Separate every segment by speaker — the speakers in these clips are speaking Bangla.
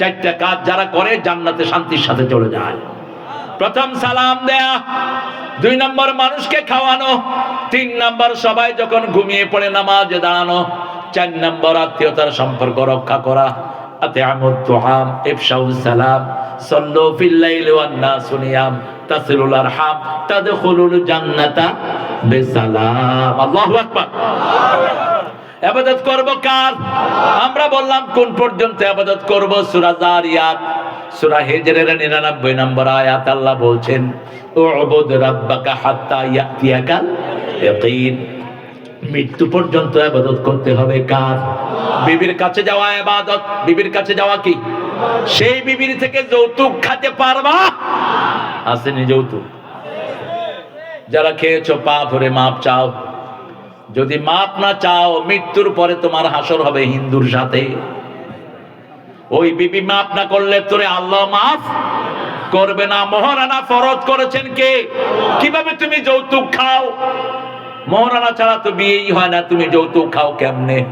Speaker 1: চারটা কাজ যারা করে জান্নাতে শান্তির সাথে চলে যায়। প্রথম সালাম দেয়া, দুই নম্বর মানুষকে খাওয়ানো, তিন নম্বর সবাই যখন ঘুমিয়ে পড়ে নামাজে দাঁড়ানো, চার নম্বর আত্মীয়তার সম্পর্ক রক্ষা করা ইফশাউস সালাম জান্নাতা বিসালাম। আল্লাহু আবাদত করব কার? আমরা বললাম, কোন পর্যন্ত আবাদত করব? সূরা জারিয়াত সূরা হিজরের 99 নম্বর আয়াত আল্লাহ বলছেন, উবুদ রাব্বাকা হাত্তা ইয়াতিয়াকাল ইয়াকিন মৃত্যু পর্যন্ত আবাদত করতে হবে কার? বিবির কাছে যাওয়া ইবাদত বিবির কাছে যাওয়া কি? সেই বিবির থেকে যৌতুক খেতে পারবা? আসেনি যৌতুক? যারা খেয়েছো, পা ধরে মাপ চাও। যদি মাপ না চাও, মৃত্যুর পরে তোমার হাসর হবে হিন্দুর সাথে। ওই বিবি মাপ না করলে তোরে আল্লাহ মাফ করবে না। মহারানা ফরজ করেছেন কে? কীভাবে তুমি যৌতুক খাও? মহারানা ছাড়া তো বিয়েই হয় না। তুমি যৌতুক খাও কেমনে?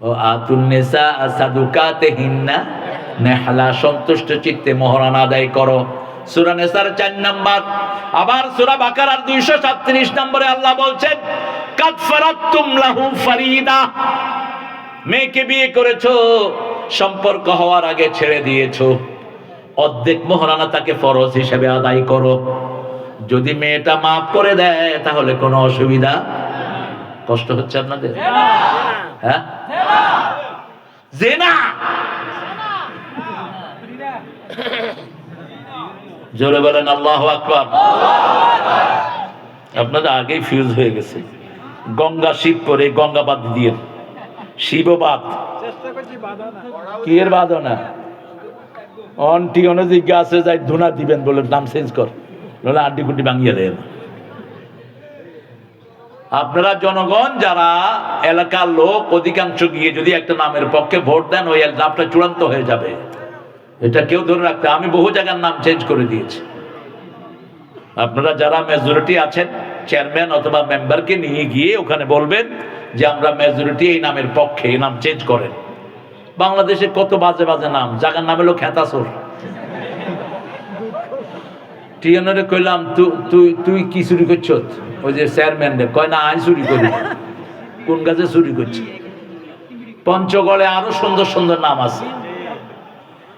Speaker 1: ও আতুন নেসা সাদুকাতে হিন্না। নেহলা, সন্তুষ্ট চিত্তে মহারানা আদায় করো। সূরা নেসার 4 নাম্বার। আবার সূরা বাকারার 237 নম্বরে আল্লাহ বলছেন লাহু মেয়েকে বিয়ে করেছ, সম্পর্ক হওয়ার আগে ছেড়ে দিয়েছ। অর্ধেক মহারানা তাকে ফরজ হিসেবে আদায় করো। যদি মেয়েটা মাফ করে দেয়, তাহলে কোনো অসুবিধা কষ্ট হচ্ছে আপনাদের? হ্যাঁ? জেনা! জোরে বলেন, আল্লাহ আকবার। আপনাদের আগেই ফিউজ হয়ে গেছে। গঙ্গা শিব করে গঙ্গা বাদ দিয়ে। শিববাদ কি এর বাদ না? অনটি আছে, যাই ধুনা দিবেন বলে নাম চেঞ্জ কর। নাহলে আড্ডি কুটি ভাঙিয়ে দেন আপনারা জনগণ, যারা এলাকার লোক, অধিকাংশ গিয়ে যদি একটা নামের পক্ষে ভোট দেন, ওই নামটা চূড়ান্ত হয়ে যাবে। এটা কেউ ধরে রাখতে আমি বহু জায়গার নাম চেঞ্জ করে দিয়েছি। আপনারা যারা মেজরিটি আছেন চেয়ারম্যান অথবা মেম্বারকে নিয়ে গিয়ে ওখানে বলবেন যে আমরা মেজরিটি এই নামের পক্ষে এই নাম চেঞ্জ করেন। বাংলাদেশে কত বাজে বাজে নাম জায়গার নাম হলো খেতাসুর টিয়নরে কইলাম তুই তুই কি চুরি করছ? ওই যে চেয়ারম্যান কয় না আই চুরি করি কোন গাছে চুরি করছি? পঞ্চগড়ে আরও সুন্দর সুন্দর নাম আছে।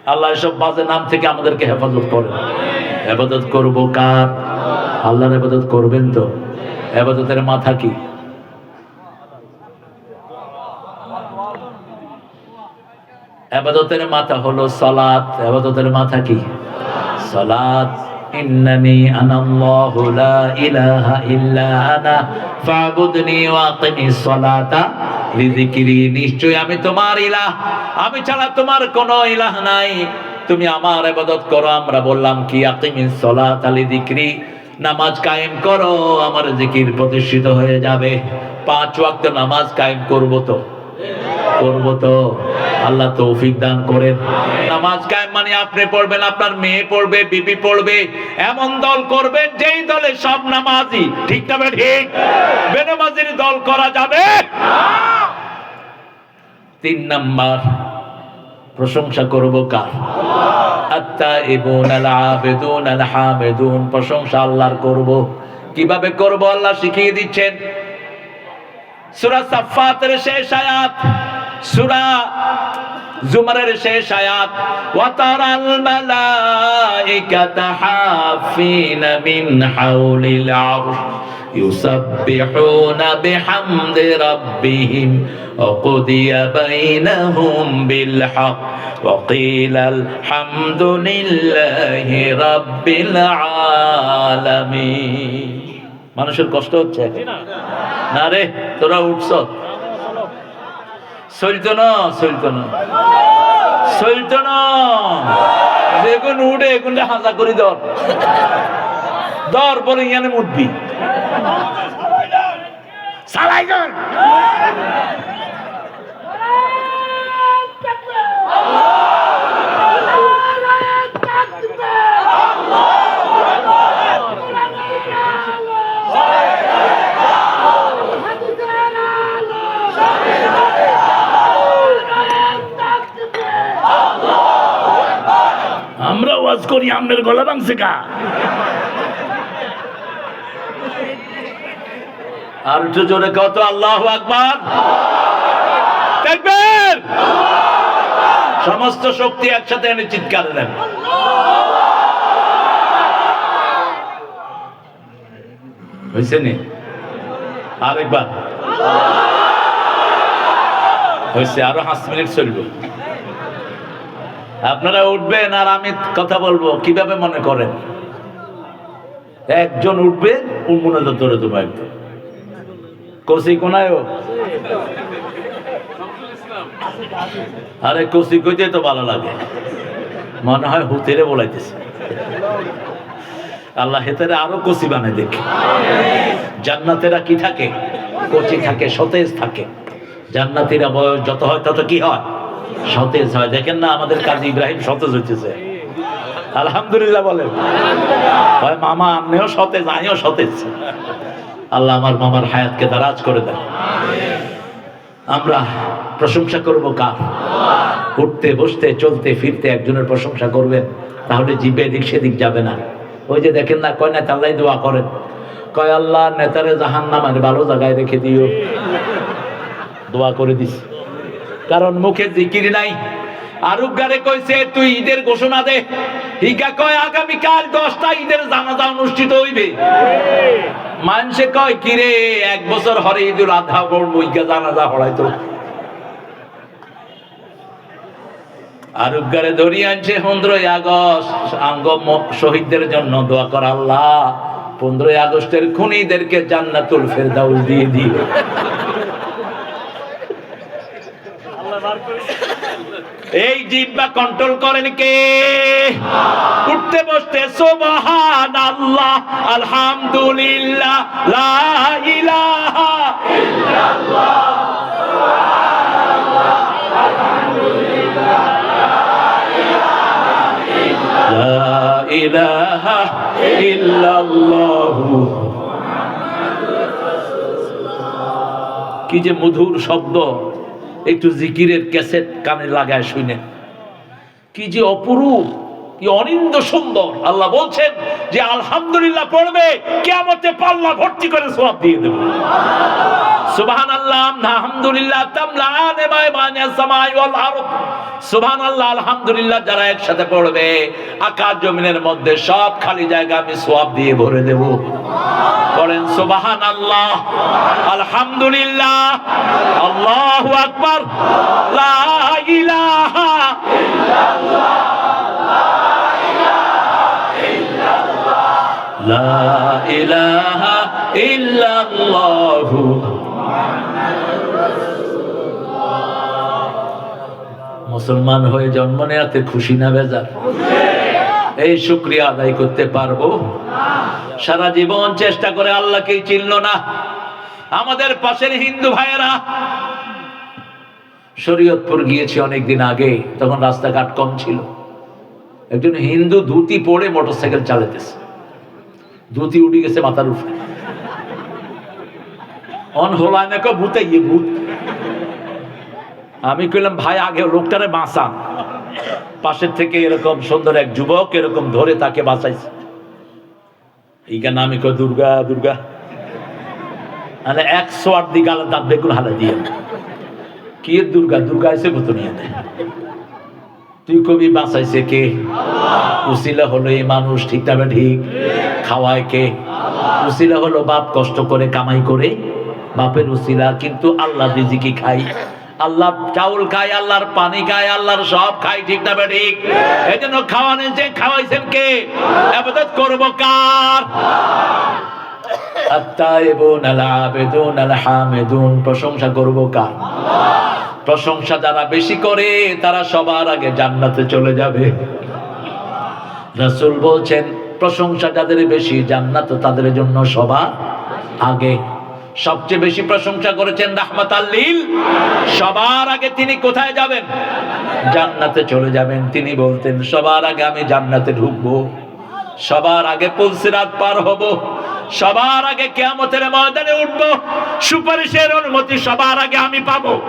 Speaker 1: আল্লাহ এসব বাজে নাম থেকে আমাদেরকে হেফাজত করে হেফাজত করব কার? আল্লাহর হেফাজত করবেন তো? হেফাজতের মাথা কি? আবাদতের মাথা হলো সালাত। আবাদতের মাথা কি? সালাত। ইন্নানি আনাল্লাহু লা ইলাহা ইল্লা আনা, ফাবুদনি ওয়া আকিমিস সালাতা লিযিকরি। নিশ্চয় আমি তোমার ইলাহ। আমি ছাড়া তোমার কোনো ইলাহ নাই। তুমি আমার ইবাদত করো, আমরা বললাম কি আকিমিস সালাতা লিযিকরি। নামাজ কায়েম করো, আমার জিকির প্রতিষ্ঠিত হয়ে যাবে। পাঁচ ওয়াক্ত নামাজ কায়েম করব তো। করব তো। আল্লাহ তৌফিক দান করেন। নামাজ কায়েম মানে আপনি পড়বেন, আপনার মেয়ে পড়বে, বিবি পড়বে, এমন দল করবেন যেই দলে সব নামাজি। ঠিক না ঠিক? বেনামাজির দল করা যাবে? তিন নাম্বার, প্রশংসা করব কার? আত্তা ইবুন আল আবেদুন আল হামেদুন। প্রশংসা আল্লাহর করব। কীভাবে করব আল্লাহ শিখিয়ে দিচ্ছেন? সূরা সাফফাতের শেষ আয়াত। সূরা জুমারের শেষ আয়াত ওয়া তারাল মালাইকাতা হাফিনা মিন হাওলিল আরশ يسبحون بحمد ربهم وقضي بينهم بالحق وقيل الحمد لله رب العالمين মানুষের কষ্ট হচ্ছে না রে তোরা উঠছ চলতো না চলতো না। চলতো না। যেগুন উঠে, এখন হাজা করে দর দর পরে ইয়ানে উঠবি সালাই
Speaker 2: ওয়াজ গলা ভাঙছে কা
Speaker 1: আর একটু জোরে কত আল্লাহ আকবার। দেখবেন সমস্ত শক্তি একসাথে এনে চিৎকার দেন। হয়েছে নি? আরেকবার। হয়েছে আরও পাঁচ মিনিট চলবে। আপনারা উঠবেন আর আমি কথা বলব, কীভাবে মনে করেন? একজন উঠবে উন্মনে ধরে একদম কষি কোনায় আরে কষি কইতে তো ভালো লাগে। মনে হয় হুতেরে বলাইতেছে। আল্লাহ হেতারে আরও কষি বানাই দেখে। জান্নাতেরা কি থাকে? কচি থাকে, সতেজ থাকে। জান্নাতিরা বয়স যত হয় তত কি হয়? সতেজ হয়। দেখেন না আমাদের কাজী ইব্রাহিম সতেজ হইতেছে। আলহামদুলিল্লাহ বলেন। হয় মামা আপনিও সতেজ, আমিও সতেজ। আল্লাহ আমার মামার হায়াতকে দারাজ করে দেন। আমরা প্রশংসা করব কার? উঠতে, বসতে, চলতে, ফিরতে একজনের প্রশংসা করবেন, তাহলে জিবে এদিক সেদিক যাবে না। ওই যে দেখেন না, কয় নেতা আল্লাহ দোয়া করেন। কয় আল্লাহ, নেতারে জাহান নামের ভালো জায়গায় রেখে দিও। দোয়া করে দিস। কারণ মুখে জিকির নাই। আরুক গারে কইছে, তুই ঈদের ঘোষণা দে। হিগা কয়, আগামীকাল দশটা ঈদের জানাজা অনুষ্ঠিত হইবে। মানুষে কয়, কিরে, এক বছর হরে ঈদুল আধা পড়ব ইগা জানাজা হড়াইতো। আরোগ্যারে ধরিয়ে আনছে, পনেরোই আগস্ট, আঙ্গ শহীদদের জন্য দোয়া কর আল্লাহ। পনেরোই আগস্টের খুনিদেরকে জান্নাতুল ফেরদাউস দিয়ে দিয়ে এই জিব্বা কন্ট্রোল করেন কে? উঠতে বসতে সোবাহান আল্লাহ, আলহামদুলিল্লাহ, লা ইলাহা লা ইলাহা ইল্লাল্লাহু। কি যে মধুর শব্দ। একটু জিকিরের ক্যাসেট কানে লাগায় শুনে। কি যে অপরূপ, কি অনিন্দ সুন্দর। আল্লাহ বলছেন যে, আলহামদুলিল্লাহ পড়বে কেমতে পাল্লা ভর্তি করে সব দিয়ে দেবো। সুবহান আল্লাহ আলহামদুলিল্লাহ মায়মানে সামাই ওয়াল আরদ। সুবহান আল্লাহ আলহামদুলিল্লাহ, যারা একসাথে পড়বে, আকাশ জমিনের মধ্যে সব খালি জায়গা আমি সওয়াব দিয়ে ভরে দেব। করেন সুবহান আল্লাহ আলহামদুলিল্লাহ আল্লাহু আকবর। মুসলমান হয়ে জন্ম নেয়াতে খুশি না বেজার? এই শুক্রিয়া আদায় করতে পারব? সারা জীবন চেষ্টা করে আল্লাহকেই চিনল না। আমাদের পাশের হিন্দু ভাইয়েরা, শরীয়তপুর গিয়েছি অনেকদিন আগে, তখন রাস্তাঘাট কম ছিল। একজন হিন্দু ধুতি পরে মোটরসাইকেল চালাতেছে। ধুতি উঠে গেছে মাথার উপরে। অন হলায় না ভূতে ইয়ে ভূত। আমি কইলাম, ভাই, আগে লোকটারে বাঁচান। পাশের থেকে এরকম সুন্দর এক যুবক এরকম ধরে তাকে বাঁচাইছে। এইখানে আমি কই দুর্গা দুর্গা। মানে একশো আট দিকে আলাদা দাঁত বেগুন হালা দিয়ে কি দুর্গা? দুর্গা এসে কত নিয়ে তুই কবি বাঁচাইছে কে? উসিলা হলো এই মানুষ, ঠিক তবে ঠিক? খাওয়ায় কে? উসিলা হলো বাপ কষ্ট করে, কামাই করে। বাপের উসিলা, কিন্তু আল্লাহ রিজিকি খাই আল্লাহ চাউল খায়, আল্লাহর পানি খায়, আল্লাহর সব খাই ঠিক না ঠিক? এই জন্য খাওয়ানো যে খাওয়াইছেন কে? আবাদত করব কার? প্রশংসা করব কার? প্রশংসা যারা বেশি করে, তারা সবার আগে জান্নাতে চলে যাবে। রাসূল বলছেন, প্রশংসা যাদের বেশি, জান্নাত তাদের জন্য সবার আগে। সবচেয়ে বেশি প্রশংসা করেছেন রাহমাত আল্লিল সবার আগে তিনি কোথায় যাবেন? জান্নাতে চলে যাবেন। তিনি বলতেন, সবার আগে আমি জান্নাতে ঢুকবো। সবার আগে পুলসিরাত পার হব। সবার আগে কেয়ামতের ময়দানে উঠব। সুপারিশের অনুমতি সবার আগে আমি পাব।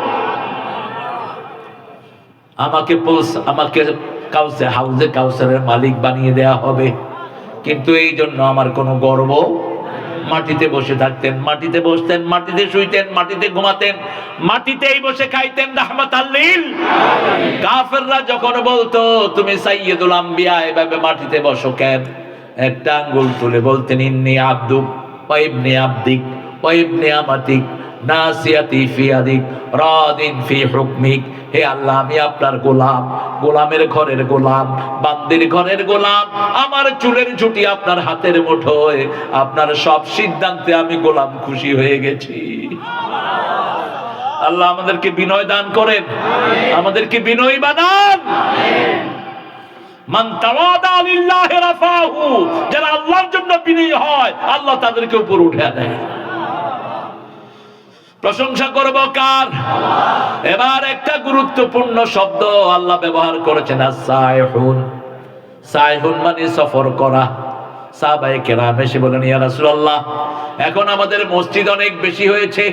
Speaker 1: আমাকে পুলস, আমাকে কাউসে, হাউজে কাউসারের মালিক বানিয়ে দেয়া হবে। কিন্তু এই জন্য আমার কোনো গর্ব মাটিতে বসে থাকতেন, মাটিতে বসতেন, মাটিতে শুইতেন, মাটিতে ঘুমাতেন, মাটিতেই বসে খাইতেন রাহমাত আল্লিল কাফেররা যখন বলতো, তুমি সাইয়েদুল আম্বিয়া, এভাবে মাটিতে বসো কেন? একটা আঙ্গুল তুলে বলতেন, ইন্নি আব্দুক ওয়া ইবনি আব্দিক ওয়া ইবনি আমাতিক, নাসিয়াতি ফি আদিক, রাদিন ফি হুকমিক হে আল্লাহ, আমি আপনার গোলাম। গোলামের ঘরের গোলাম, বান্দির ঘরের গোলাম। আমার চুলের ছুটি আপনার হাতের মুঠোয়। আপনার সব সিদ্ধান্তে আমি গোলাম খুশি হয়ে গেছি। আল্লাহ আমাদেরকে বিনয় দান করেন। আমাদেরকে বিনয় বানান। মান তাওয়াদা লিল্লাহি রাফাহু, যারা আল্লাহর জন্য বিনয়ী হয়, আল্লাহ তাদেরকে উপর উঠে দেয়। প্রশংসা করব কার? এবার একটা গুরুত্বপূর্ণ শব্দ আল্লাহ ব্যবহার করেছেন সাইহুন। সাইহুন মানে সফর করা। সাহাবাই কেরাম এসে বলেন ইয়া রাসূলুল্লাহ, এখন আমাদের মসজিদ অনেক বেশি হয়েছে।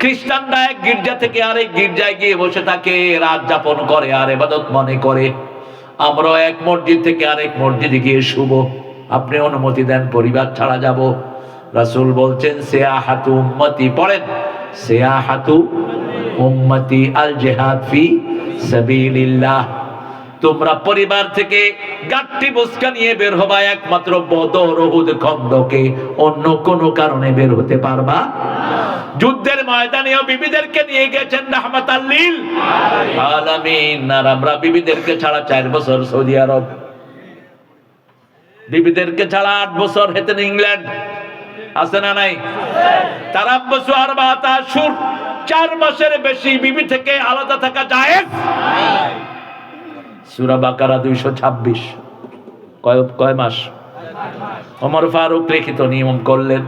Speaker 1: খ্রিস্টানরা এক গির্জা থেকে আরেক গির্জায় গিয়ে বসে থাকে, রাত যাপন করে, আর এবাদত মনে করে। আমরা এক মসজিদ থেকে আরেক মসজিদে গিয়ে শুভ আপনি অনুমতি দেন, পরিবার ছাড়া যাব। রাসূল বলছেন সিয়াহাতু উম্মতি, পড়েন। সিয়াহাতু উম্মতি আল জিহাদ ফি সাবিলিল্লাহ। তোমরা পরিবার থেকে গাঠটি বুসকা নিয়ে বের হবা, একমাত্র বদর উহুদ খন্দকে অন্য কোন কারণে বের হতে পারবা যুদ্ধের ময়দানেও বিবিদেরকে নিয়ে গেছেন রাহমাত আল্লিল আলামিন, আর আমরা বিবিদেরকে ছাড়া চার বছর সৌদি আরব। বিবিদেরকে ছাড়া আট বছর হেতেন ইংল্যান্ড। আছে না নাই? তারা বসু আর বাতা সুর চার মাসের বেশি বিবি থেকে আলাদা থাকা যায় সুরা বাকারা দুইশো ছাব্বিশ। কয় কয় মাস? অমর ফারুক লিখিত নিয়ম করলেন।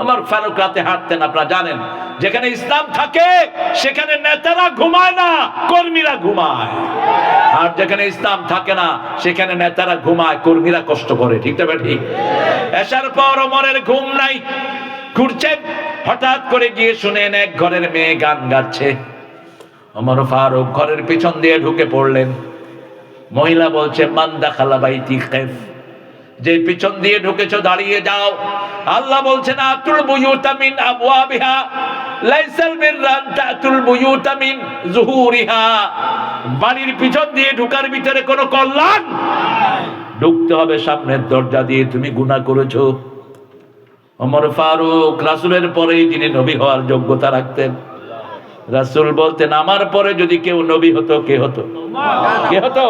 Speaker 1: ওমর ফারুক রাতে হাঁটতেন, আপনারা জানেন। যেখানে ইসলাম থাকে, সেখানে নেতারা ঘুমায় না, কর্মীরা ঘুমায়। আর যেখানে ইসলাম থাকে না, সেখানে নেতারা ঘুমায়, কর্মীরা কষ্ট করে, ঠিক তবে ঠিক এসার পর অমরের ঘুম নাই। ঘুরছেন হঠাৎ করে গিয়ে শুনেন এক ঘরের মেয়ে গান গাচ্ছে। অমর ফারুক ঘরের পিছন দিয়ে ঢুকে পড়লেন। মহিলা বলছে মান্দা খালা বাইতি খেফ যে পিছন দিয়ে ঢুকেছো দাঁড়িয়ে যাও। আল্লাহ বলছেন আতুল বুয়ুতা মিন আবওয়াবিহা লাইসাল বিররান তাতুল বুয়ুতা মিন জুহুরিহা। বাড়ির পিছন দিয়ে ঢুকার ভিতরে কোনো কল্যাণ? ঢুকতে হবে সামনের দরজা দিয়ে তুমি গুনাহ করেছ। ওমর ফারুক রাসূলের পরেই যিনি নবী হওয়ার যোগ্যতা রাখতেন। রাসূল বলতেন আমার পরে যদি কেউ নবী হতো কে হতো? কে হতো?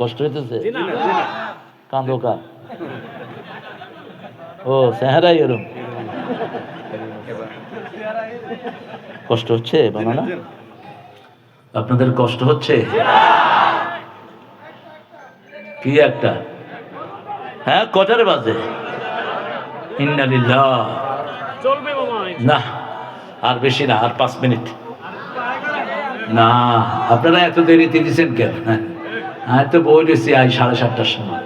Speaker 1: কষ্ট হইতেছে? কান্দো কা ও চেহারাই এরম কষ্ট হচ্ছে বানানা আপনাদের কষ্ট হচ্ছে? কি একটা? হ্যাঁ কটারে বাজে? ইন্নালিল্লাহ না আর বেশি না আর পাঁচ মিনিট। না আপনারা এত দেরিতে দিচ্ছেন কেন? হ্যাঁ তো বই দিচ্ছি আজ সাড়ে সাতটার সময়।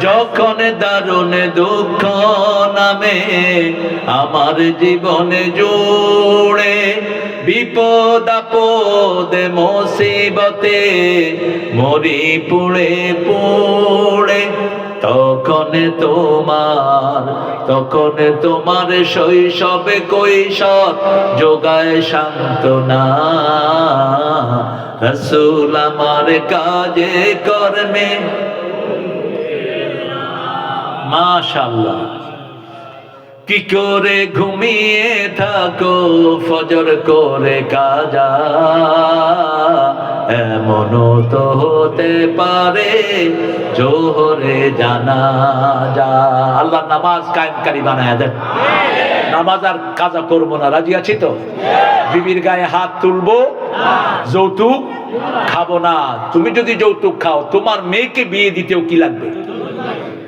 Speaker 1: যখন দারুণ দুঃখ নামে আমার জীবনে জুড়ে, বিপদ আপদে, মুসিবতে মরি পুড়ে পুড়ে, তখন তোমার তখন তোমার শৈশবে কৈশোর যোগায় সান্ত্বনা। রসুল আমার কাজে কর্মে মাশাল্লাহ কি করে ঘুমিয়ে থাকো, ফজর করে কাজা? এমন তো হতে পারে, জোহরে জানা যা আল্লাহ নামাজ কায়েমকারী বানায় দেন। নামাজ আর কাজা করব না, রাজি আছি তো? বিবির গায়ে হাত তুলবো, যৌতুক খাব না। তুমি যদি যৌতুক খাও, তোমার মেয়েকে বিয়ে দিতেও কি লাগবে?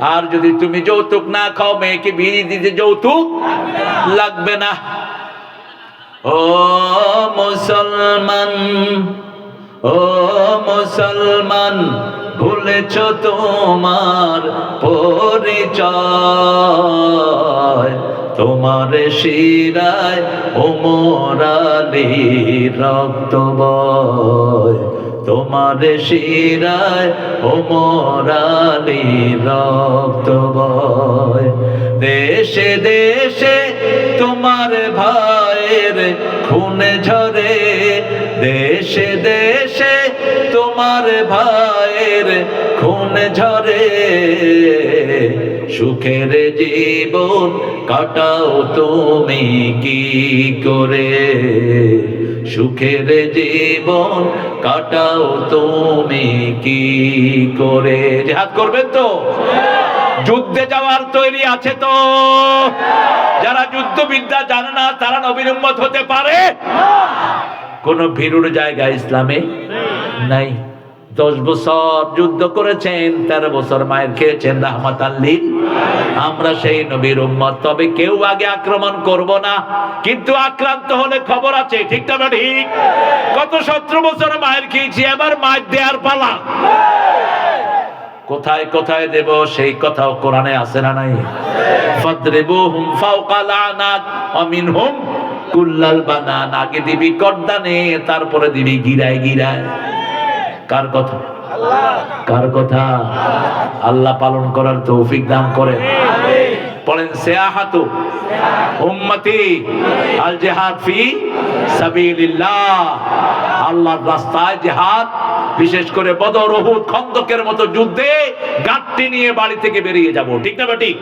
Speaker 1: আর যদি তুমি যৌতুক না খাও, মেয়েকে বিয়ে দিতে যৌতুক লাগবে না। ও মুসলমান ও মুসলমান, ভুলেছ তোমার পরিচয়। তোমার শিরায় ওমরালি রক্ত বয়। তোমার শিরায় ওমরালি রক্ত বয়। দেশে দেশে তোমার ভাইয়ের খুনে ঝরে। দেশে দেশে তোমার ভাইয়ের খুন ঝরে। সুখের জীবন কাটাও তুমি কি করে? সুখের জীবন কাটাও তুমি কি করে? হাত করবেন তো? যুদ্ধে যাওয়ার তৈরি আছে তো। যারা যুদ্ধবিদ্যা জানে না তারা নবীর উম্মত হতে পারে। কোন ভিড়ুর জায়গা ইসলামে নাই। দশ বছর যুদ্ধ করেছেন, তেরো বছর মায়ের খেয়েছেন রাহমাত আল্লিল আমরা সেই নবীর উম্মত, তবে কেউ আগে আক্রমণ করব না। কিন্তু আক্রান্ত হলে খবর আছে, ঠিক না ঠিক? কত সতেরো বছর মায়ের খেয়েছি, এবার মায়ের দেয়ার পালা। কোথায় কোথায় দেব, সেই কথাও কোরআনে আছে না নাই? ফাদরিবুহুম ফাওকাল আনাক ওয়া কুল্লাল বানান। আগে দিবি করদানে, তারপরে দিবি গিরায় গিরায়। কার কথা? কার কথা? আল্লাহ পালন করার তৌফিক দান করেন। বলেন, সেয়াহাতু উম্মতি আল জিহাদ ফি সাবিলিল্লাহ। আল্লাহর রাস্তায় জিহাদ, বিশেষ করে বদর, উহুদ, খন্দকের মতো যুদ্ধে গাঁটটি নিয়ে বাড়ি থেকে বেরিয়ে যাব। ঠিক না বা ঠিক?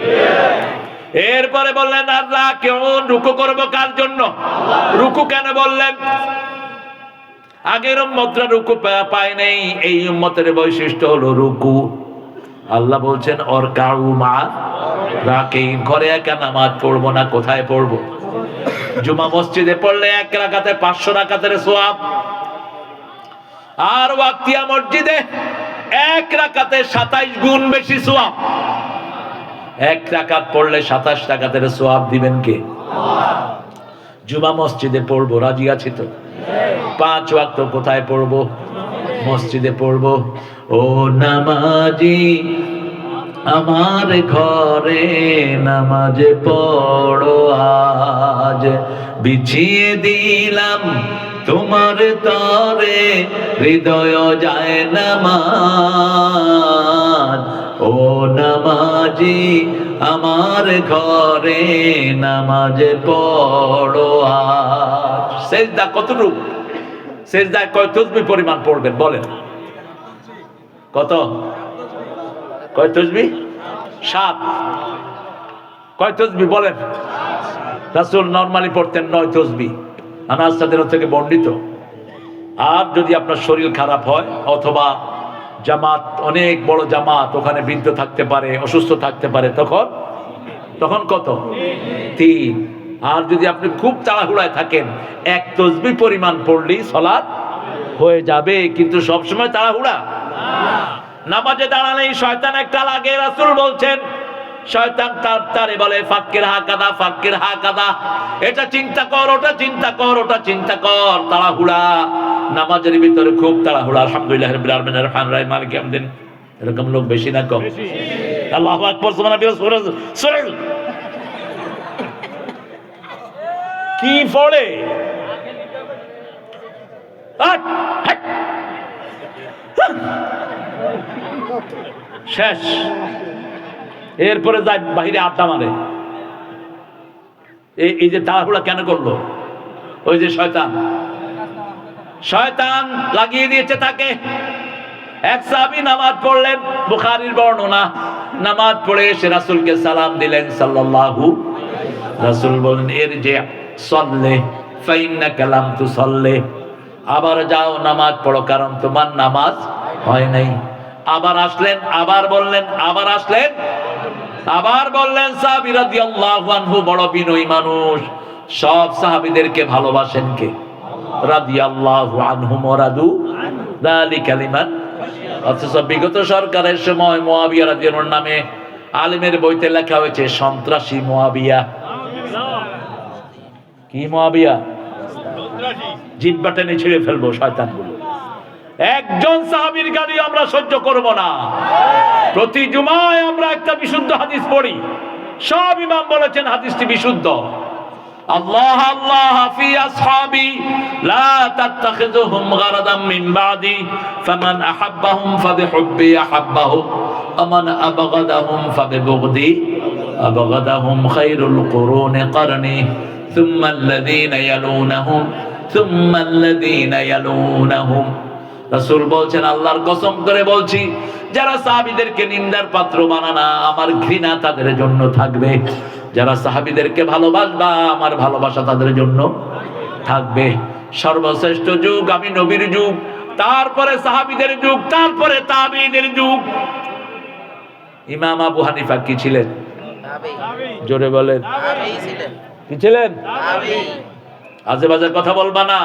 Speaker 1: এরপরে বললেন, আল্লাহ কেমন রুকু করব কার জন্য? রুকু কেন বললেন? আগের উম্মতরা রুকু পায় নাই। এই উম্মতের বৈশিষ্ট্য হলো রুকু। আল্লাহ বলছেন ওর কাউ মা রাকে ঘরে একা নামাজ পড়ব না, কোথায় পড়ব? জুমা মসজিদে পড়লে এক রাকাতে পাঁচশো রাকাতের সোয়াব। আর ওয়াক্তিয়া মসজিদে এক রাকাতে সাতাইশ গুণ বেশি সোয়াব। এক রাকাত পড়লে সাতাশ টাকাতের সোয়াব দিবেন কে? জুমা মসজিদে পড়ব, রাজি আছি তো? পাঁচ ওয়াক্ত কোথায় পড়ব? মসজিদে পড়ব। ও নামাজি, আমার ঘরে নামাজে পড়ো আজ। বিছিয়ে দিলাম তোমার তরে, হৃদয় যায় নামাজ। ও নামাজি, আমার ঘরে নামাজে পড়ো সেজদা কতটুকু? সেজদায় কয় তসবি পরিমাণ পড়বেন, বলেন। কত? কয় তসবি? সাত। কয় তসবি, বলেন। রাসূল নরমালি পড়তেন নয় তসবি। তাদের থেকে বর্ণিত। আর যদি আপনার শরীর খারাপ হয়, অথবা জামাত, অনেক বড় জামাত ওখানে বৃদ্ধ থাকতে পারে, অসুস্থ থাকতে পারে, তখন? তখন কত? তিন। আর যদি আপনি খুব তাড়াহুড়ায় থাকেন, এক তসবি পরিমাণ পড়লেই সলাৎ হয়ে যাবে, কিন্তু সবসময় তাড়াহুড়া। নামাজে দাঁড়ালেই শয়তান একটা লাগে রাসুল বলছেন শয়তান তার তারে বলে ফাক্কির হা কাদা ফাক্কির হা কাদা। এটা চিন্তা কর ওটা চিন্তা কর ওটা চিন্তা কর। তাড়াহুড়া। নামাজের ভিতরে খুব তাড়াহুড়া। আলহামদুলিল্লাহ রাব্বিল আলামিন রহমান রাহিম মালিক ইয়াউমিদ্দিন এরকম লোক বেশি না কম। আল্লাহু আকবার সুবহানাল্লাহ সূরা সূরা কি পড়ে? শেষ। এরপরে যায় বাহিরে আড্ডা মারে। এই- যে তাড়াহুড়া কেন করল? ওই যে শয়তান। শয়তান লাগিয়ে দিয়েছে তাকে। এক সাহাবী নামাজ পড়লেন, বুখারীর বর্ণনা। নামাজ পড়ে এসে রাসূলকে সালাম দিলেন সাল্লাল্লাহু রাসূল বলেন এর যে সল্লে ফাইন্না কালাম তু সল্লে আবার যাও, নামাজ পড়ো, কারণ তোমার নামাজ হয় নাই। আবার আসলেন, আবার বললেন, আবার আসলেন। আবার বললেন আনহু বড় বিনয়ী মানুষ। সব সাহাবীদেরকে ভালোবাসেন কে? অথচ বিগত সরকারের সময় নামে বইতে লেখা হয়েছে, সন্ত্রাসী কি টেনে ছিঁড়ে ফেলব শয়তানগুলো একজন সাহাবীর গালি আমরা সহ্য করব না প্রতি জুমায় আমরা একটা বিশুদ্ধ হাদিস পড়ি সব ইমাম বলেছেন হাদিসটি বিশুদ্ধ আল্লাহ আল্লাহ ফি আসহাবি লা তাত্তাখিযুহুম গারাদাম মিন বাদি ফামান আহাব্বাহুম ফাবিহুব্বি আহাব্বাহুম ওমান আবগাদাহুম ফাবিবুগদি আবগাদাহুম খায়রুল কুরুনি করনি ثم الذين يلونهم ثم الذين يلونهم রাসূল বলছেন আল্লাহর কসম করে বলছি যারা সাহাবীদেরকে নিন্দার পাত্র বানানা আমার ঘৃণা তাদের জন্য থাকবে। যারা সাহাবীদেরকে ভালোবাসবা আমার ভালোবাসা তাদের জন্য থাকবে। সর্বশ্রেষ্ঠ যুগ আমি নবীর যুগ তারপরে সাহাবীদের যুগ তারপরে তাবিদের যুগ। ইমাম আবু হানিফা কি ছিলেন? জোরে বলেন। কি ছিলেন? আজে বাজে কথা বলবা না।